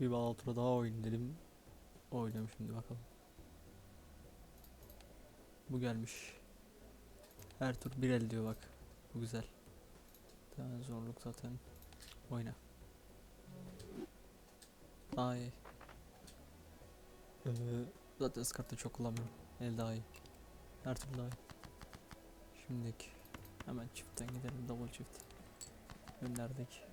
Bir Balatro daha oyun dedim. Oynuyorum şimdi bakalım. Bu gelmiş. Her tur bir el diyor bak. Bu güzel. Daha zorluk zaten. Oyna. Daha iyi. Ee, zaten kartı çok kullanmıyorum. El daha iyi. Her türlü daha iyi. Şimdiki hemen çiftten gidelim double çift. Önlerdeki.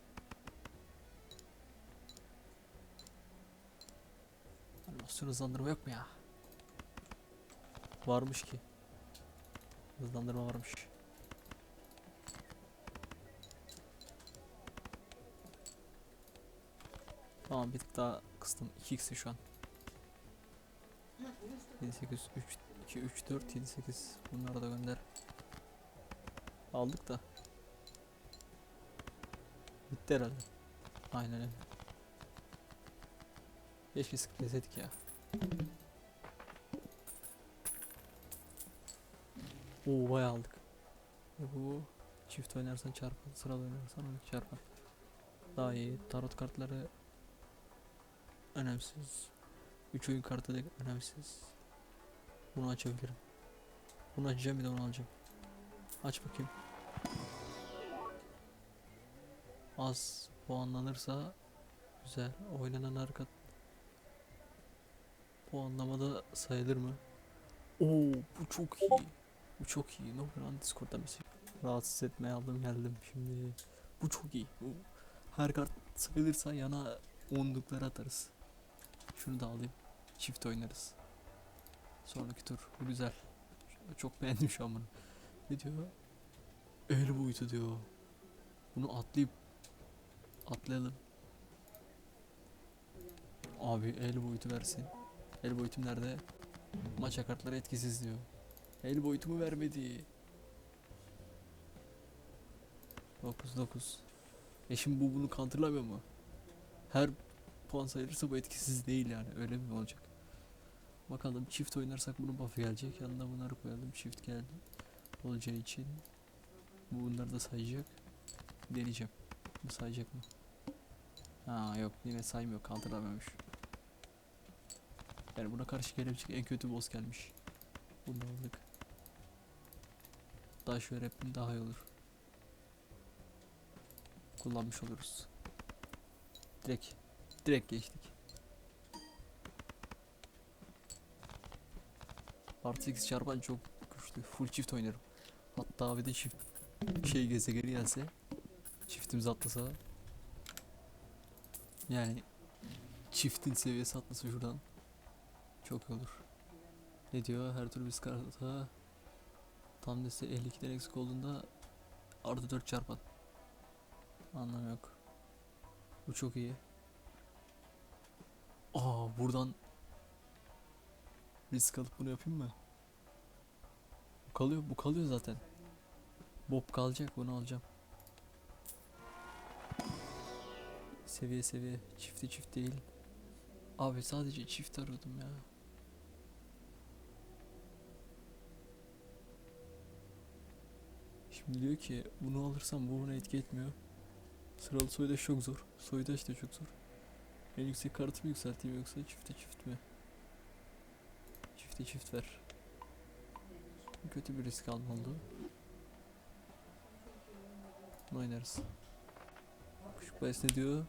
Animasyon hızlandırma yok mu ya? Varmış ki. Hızlandırma varmış. Tamam bir tık daha kıstım. 2x'i şu an. 7 8 3 2 3 4 7 8 bunları da gönder. Aldık da. Bitti herhalde. Aynen öyle. Keşke sıkmasaydık ya. Oo bayağı aldık. E bu çift oynarsan çarpan, sıralı oynarsan 12 çarpan. Daha iyi. Tarot kartları önemsiz. 3 oyun kartı da önemsiz. Bunu açabilirim. Bunu açacağım bir de onu alacağım. Aç bakayım. Az puanlanırsa güzel. Oynanan her kat puanlamada sayılır mı? Oo bu çok iyi. Bu çok iyi. Ne olur lan Discord'da mesaj. Rahatsız etmeye aldım geldim şimdi. Bu çok iyi. Bu her kart sayılırsa yana onlukları atarız. Şunu da alayım. Çift oynarız. Sonraki tur. Bu güzel. Çok beğendim şu an bunu. Ne diyor? El boyutu diyor. Bunu atlayıp atlayalım. Abi el boyutu versin. El boyutum nerede? Maça kartları etkisiz diyor. El boyutumu vermedi. 9 9. E şimdi bu bunu counterlamıyor mu? Her puan sayılırsa bu etkisiz değil yani. Öyle mi olacak? Bakalım çift oynarsak bunun buff'ı gelecek. Yanına bunları koyalım. Çift geldi. Olacağı için. Bu bunları da sayacak. Deneyeceğim. Bu sayacak mı? Ha yok yine saymıyor. Counterlamıyormuş. Yani buna karşı gelebilecek en kötü boss gelmiş. Bunu aldık. Daha şöyle yapayım daha iyi olur. Kullanmış oluruz. Direkt direkt geçtik. Artı 8 çarpan çok güçlü. Full çift oynarım. Hatta bir de çift şey gezegeni gelse çiftimiz atlasa yani çiftin seviyesi atlasa şuradan çok olur. Ne diyor? Her türlü biz karta tam dese 52'den eksik olduğunda artı 4 çarpan. Anlam yok. Bu çok iyi. Aa buradan risk alıp bunu yapayım mı? Bu kalıyor, bu kalıyor zaten. Bob kalacak, bunu alacağım. Seviye seviye, çifti çift değil. Abi sadece çift arıyordum ya. Şimdi diyor ki bunu alırsam bu buna etki etmiyor. Sıralı soydaş çok zor. Soydaş da çok zor. En yüksek kartımı yükselteyim yoksa çifte çift mi? Çifte çift ver. Kötü bir risk almalı. Bunu oynarız. Küçük bahis ne diyor?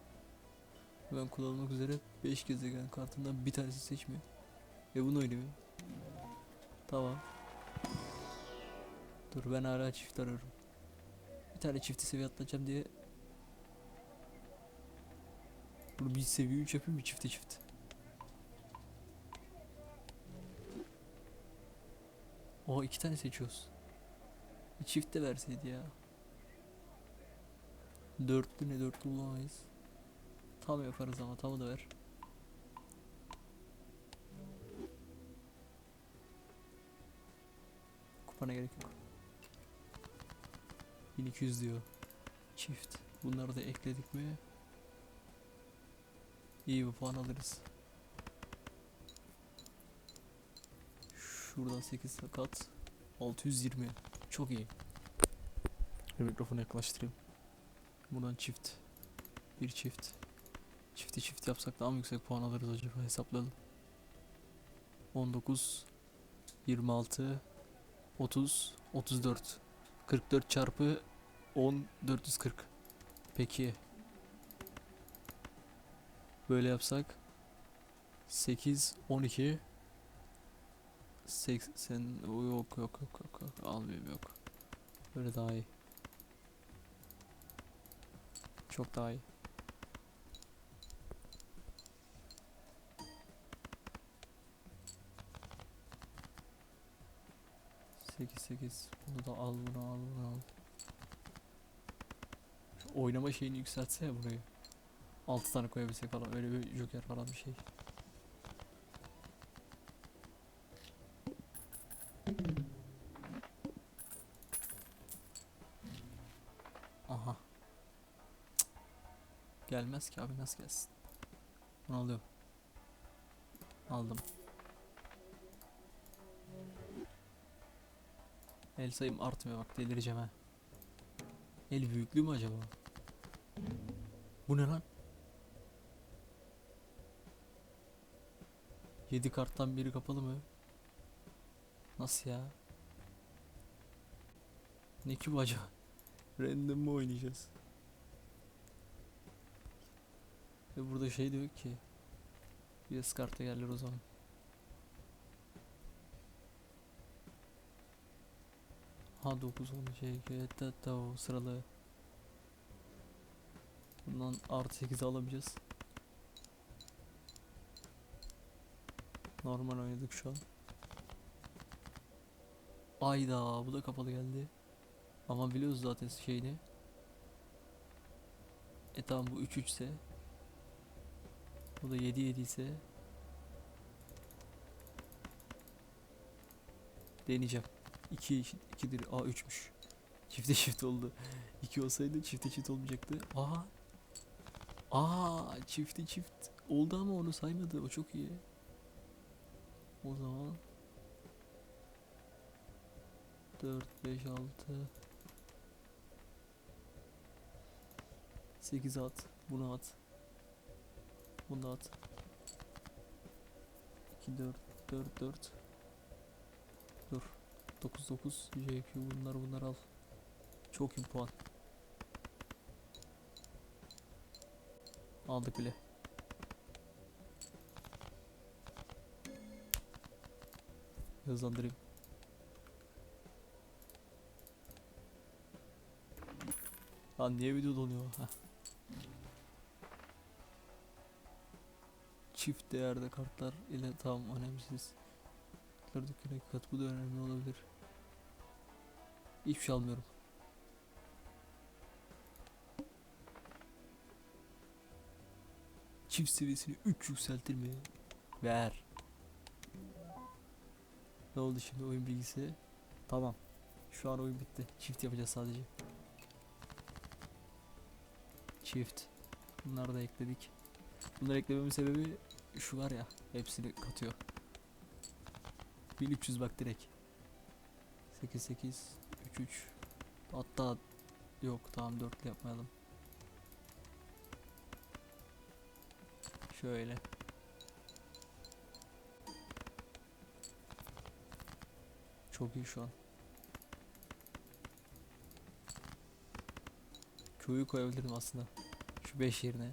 Ben kullanmak üzere 5 gezegen kartından bir tanesi seçmiyor. Ve bunu oynuyor. Tamam. Dur ben hala çift arıyorum. Bir tane çifti seviye atlayacağım diye bunu bir seviye 3 yapayım bir çifte çift. O iki tane seçiyoruz. Bir çift de verseydi ya. Dörtlü ne dörtlü bulamayız. Tam yaparız ama tamı da ver. Kupana gerek yok. 1200 diyor. Çift. Bunları da ekledik mi? İyi bir puan alırız. Şuradan 8 kat. 620. Çok iyi. Bir mikrofonu yaklaştırayım. Buradan çift. Bir çift. Çifti çift yapsak daha mı yüksek puan alırız acaba hesaplayalım. 19 26 30 34 44 çarpı 10 440 Peki. Böyle yapsak. 8 12 80 O yok yok yok yok, yok. almayayım yok. Böyle daha iyi. Çok daha iyi Sekiz sekiz. Bunu da al bunu al bunu al. Şu oynama şeyini yükseltse ya burayı. 6 tane koyabilsek falan öyle bir joker falan bir şey. Aha. Cık. Gelmez ki abi nasıl gelsin? Bunu alıyorum. Aldım El sayım artmıyor bak delireceğim ha. El büyüklüğü mü acaba? Bu ne lan? 7 karttan biri kapalı mı? Nasıl ya? Ne ki bu acaba? Random mı oynayacağız? Ve burada şey diyor ki. Yes karta gelir o zaman Ha 9 10 CG Tata o sıralı. Bundan artı 8 alamayacağız Normal oynadık şu an. Ayda bu da kapalı geldi. Ama biliyoruz zaten şeyini. E tamam bu 3 3 ise. Bu da 7 7 ise. Deneyeceğim 2 2'dir a 3'müş Çifte çift oldu. 2 olsaydı çifte çift olmayacaktı. Aa Aa çifte çift oldu ama onu saymadı. O çok iyi. O zaman 4 5 6 8 at. Bunu at. Bunu at. 2 4 4 4 Dur 9 9 JQ bunlar bunlar al Çok iyi puan Aldık bile Hızlandırayım Lan niye video donuyor? Heh. Çift değerde kartlar ile tam önemsiz. Kartlar dükkana kat bu da önemli olabilir. Hiçbir şey almıyorum. Çift seviyesini 3 yükseltir mi? Ver. Ne oldu şimdi oyun bilgisi? Tamam. Şu an oyun bitti. Çift yapacağız sadece. Çift. Bunları da ekledik. Bunları eklememin sebebi şu var ya. Hepsini katıyor. 1300 bak direkt. 8 8 3 3 hatta yok tamam 4'lü yapmayalım. Şöyle. Çok iyi şu an. Q'yu koyabilirim aslında. Şu 5 yerine.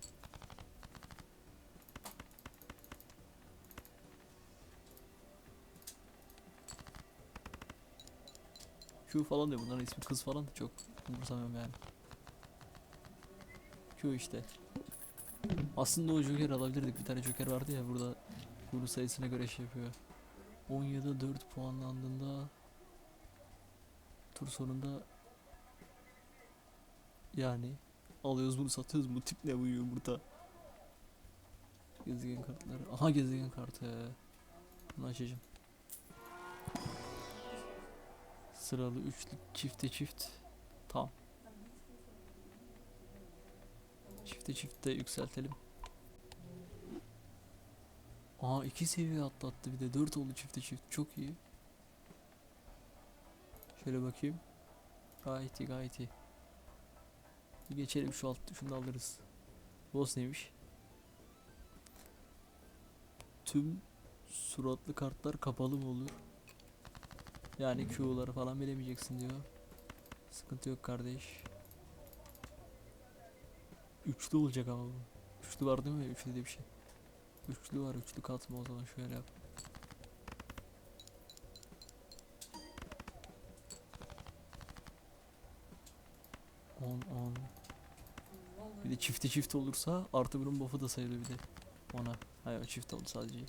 Q falan diyor bunların ismi kız falan çok umursamıyorum yani. Q işte. Aslında o Joker alabilirdik. Bir tane Joker vardı ya burada kuru sayısına göre şey yapıyor. 17'de 4 puanlandığında tur sonunda yani alıyoruz bunu satıyoruz bu tip ne bu yumurta gezegen kartları aha gezegen kartı bunu açacağım sıralı üçlü çifte çift. Tamam. Çifte çifte yükseltelim. Aa iki seviye atlattı bir de. 4 oldu çifte çift. Çok iyi. Şöyle bakayım. Gayet iyi gayet iyi. Bir geçelim şu alt şunu da alırız. Boss neymiş? tüm suratlı kartlar kapalı mı olur? Yani Q'ları falan bilemeyeceksin diyor. Sıkıntı yok kardeş. Üçlü olacak ama bu. Üçlü var değil mi? Üçlü diye bir şey. Üçlü var. Üçlü katma o zaman şöyle yap. On on. Bir de çifte çift olursa artı bunun buff'ı da sayılıyor bir de. Ona. Hayır çift oldu sadece.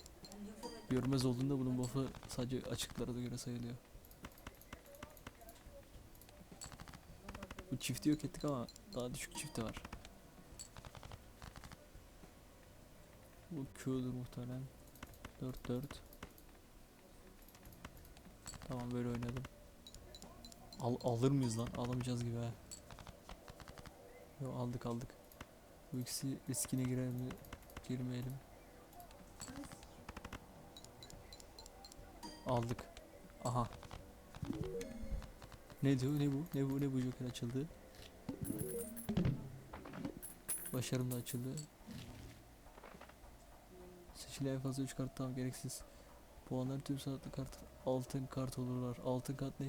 Görmez olduğunda bunun buff'ı sadece açıklara da göre sayılıyor. Bu çifti yok ettik ama daha düşük çifti var. Bu Q'dur muhtemelen. 4 4. Tamam böyle oynadım. Al alır mıyız lan? Alamayacağız gibi ha. Yo aldık aldık. Bu ikisi riskine girer mi? Girmeyelim. Aldık. Aha. Ne diyor? Ne bu? Ne bu? Ne bu Joker açıldı? Başarım da açıldı. Seçilen en fazla 3 kart tamam gereksiz. Puanlar tüm saatli kart altın kart olurlar. Altın kart ne?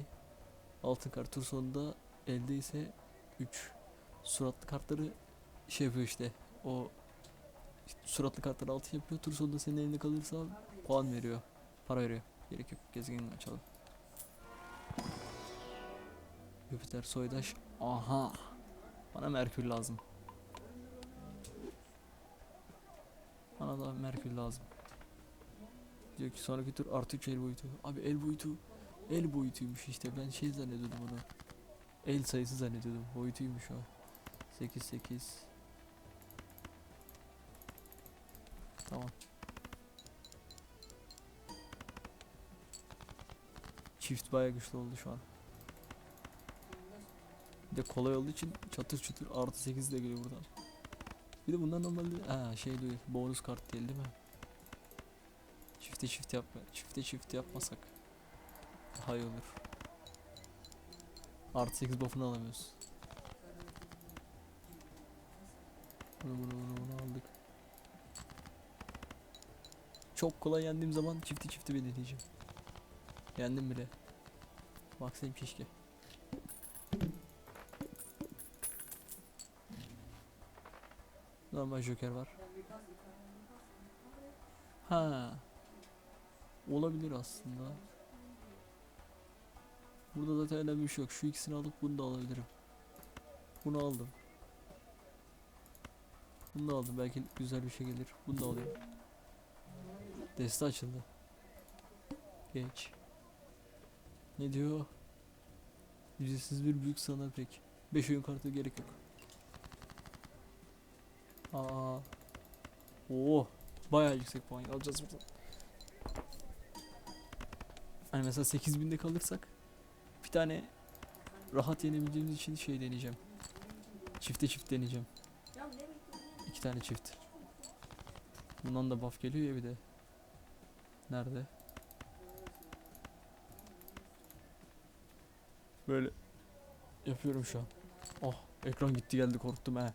Altın kart tur sonunda elde ise 3. Suratlı kartları şey yapıyor işte. O suratlı kartları altın yapıyor. Tur sonunda senin elinde kalırsa puan veriyor. Para veriyor. Gerek yok. Gezegenini açalım. Jüpiter soydaş. Aha. Bana Merkür lazım. Bana da Merkür lazım. Diyor ki sonraki tur artı 3 el boyutu. Abi el boyutu. El boyutuymuş işte. Ben şey zannediyordum onu. El sayısı zannediyordum. Boyutuymuş o. 8 8. Tamam. Çift bayağı güçlü oldu şu an. Bir de kolay olduğu için çatır çatır artı 8 de geliyor buradan. Bir de bundan normalde ha şey değil bonus kart değil değil mi? Çifte çift yapma. Çifte çift yapmasak daha iyi olur. Artı 8 buff'unu alamıyoruz. Bunu bunu bunu bunu aldık. Çok kolay yendiğim zaman çifti çifti bir deneyeceğim. Yendim bile. Baksayım keşke. Normal joker var. Ha. Olabilir aslında. Burada zaten önemli bir şey yok. Şu ikisini alıp bunu da alabilirim. Bunu aldım. Bunu da aldım. Belki güzel bir şey gelir. Bunu da alayım. Deste açıldı. Geç. Ne diyor? Ücretsiz bir büyük sana pek. 5 oyun kartı gerek yok. Aa. Oo. Bayağı yüksek puan alacağız buradan. Hani mesela 8000'de kalırsak bir tane rahat yenebileceğimiz için şey deneyeceğim. Çifte çift deneyeceğim. İki tane çift. Bundan da buff geliyor ya bir de. Nerede? Böyle yapıyorum şu an. Oh ekran gitti geldi korktum he.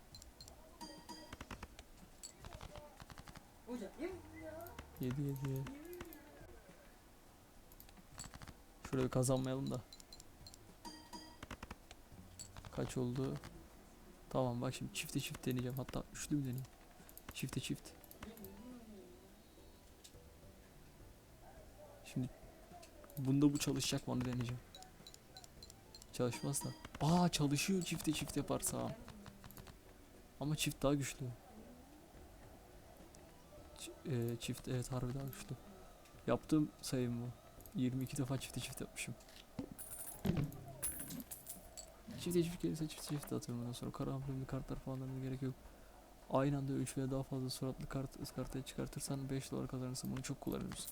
Yedi yedi. Şöyle bir kazanmayalım da. Kaç oldu? Tamam bak şimdi çifte çift deneyeceğim. Hatta üçlü mü deneyeyim? Çifte çift. Şimdi bunda bu çalışacak mı onu deneyeceğim. Çalışmaz da. Aa çalışıyor çifte çift yaparsa. Ama çift daha güçlü. Ç- e, çift evet harbi daha güçlü. Yaptığım sayım bu. 22 defa çifte çift yapmışım. Çifte çift gelirse çifte çift atıyorum ondan sonra kara amblemli kartlar falan da gerek yok. Aynı anda 3 veya daha fazla suratlı kart ıskartaya çıkartırsan 5 dolar kazanırsın bunu çok kullanıyoruz.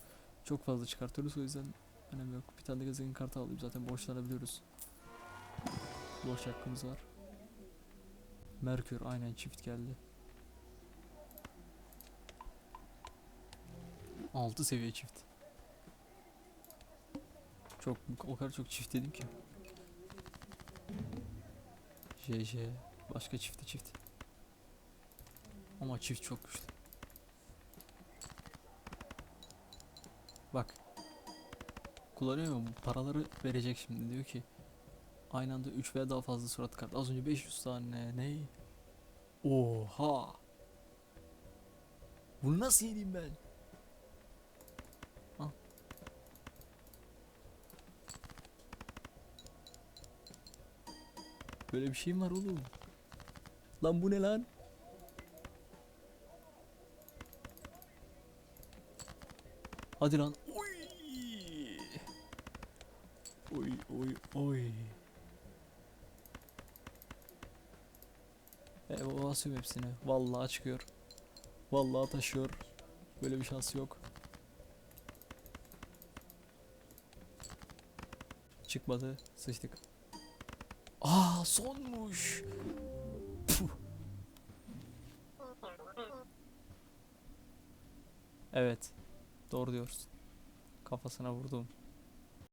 Çok fazla çıkartıyoruz o yüzden önemi yok. Bir tane de gezegen kartı alayım zaten borçlanabiliyoruz. Borç hakkımız var. Merkür aynen çift geldi. 6 seviye çift. Çok o kadar çok çift dedim ki. JJ başka çifte çift. Ama çift çok güçlü. Bak. Kullanıyor mu? Paraları verecek şimdi. Diyor ki aynı anda 3 veya daha fazla surat kart. Az önce 500 tane. Ne? Oha. Bunu nasıl yedeyim ben? Böyle bir şey mi var oğlum? Lan bu ne lan? Hadi lan. Oy. Oy oy oy. E o basıyorum hepsini. Vallahi çıkıyor. Vallahi taşıyor. Böyle bir şans yok. Çıkmadı. Sıçtık. Aa sonmuş. Evet. Doğru diyorsun. Kafasına vurdum.